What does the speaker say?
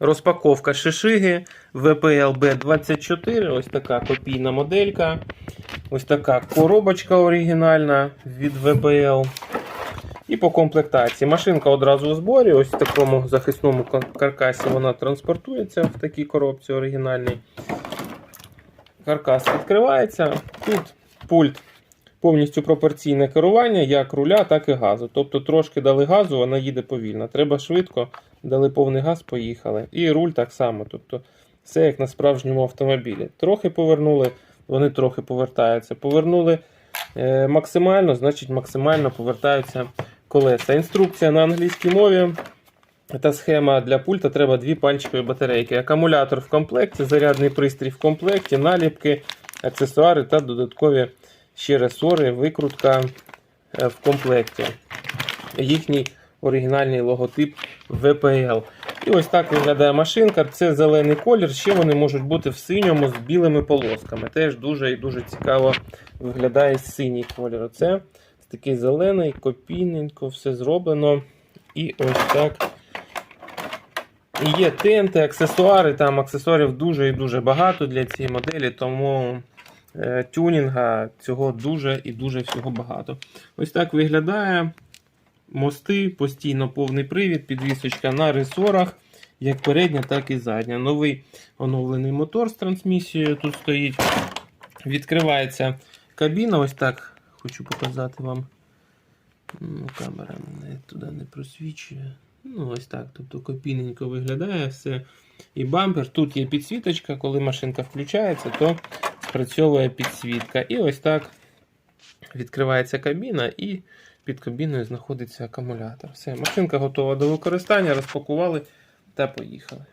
Розпаковка шишиги VPL B24. Ось така копійна моделька. Ось така коробочка оригінальна від VPL. І по комплектації. Машинка одразу у зборі. Ось в такому захисному каркасі вона транспортується в такій коробці оригінальній. Каркас відкривається. Тут пульт повністю пропорційне керування як руля, так і газу. Тобто трошки дали газу, вона їде повільно. Треба швидко, дали повний газ, поїхали. І руль так само. Тобто все як на справжньому автомобілі. Трохи повернули, вони трохи повертаються. Повернули е, максимально, значить максимально повертаються колеса. Інструкція на англійській мові. Та схема для пульта треба дві пальчикові батарейки. Акумулятор в комплекті, зарядний пристрій в комплекті, наліпки, аксесуари та додаткові ще ресори, викрутка е, в комплекті. Їхній оригінальний логотип VPL. І ось так виглядає машинка. Це зелений колір. Ще вони можуть бути в синьому з білими полосками. Теж дуже і дуже цікаво виглядає синій колір. Оце такий зелений, копійненько, все зроблено. І ось так. Є тенти, аксесуари. Там аксесуарів дуже і дуже багато для цієї моделі, тому тюнінга цього дуже і дуже всього багато. Ось так виглядає. Мости, постійно повний привід, підвісочка на ресорах, як передня, так і задня. Новий оновлений мотор з трансмісією тут стоїть. Відкривається кабіна. Ось так хочу показати вам. Ну, камера мене туди не просвічує. Ну, ось так. Тобто копійненько виглядає все. І бампер. Тут є підсвіточка, коли машинка включається, то спрацьовує підсвітка. І ось так відкривається кабіна, і під кабіною знаходиться акумулятор. Все, машинка готова до використання, розпакували та поїхали.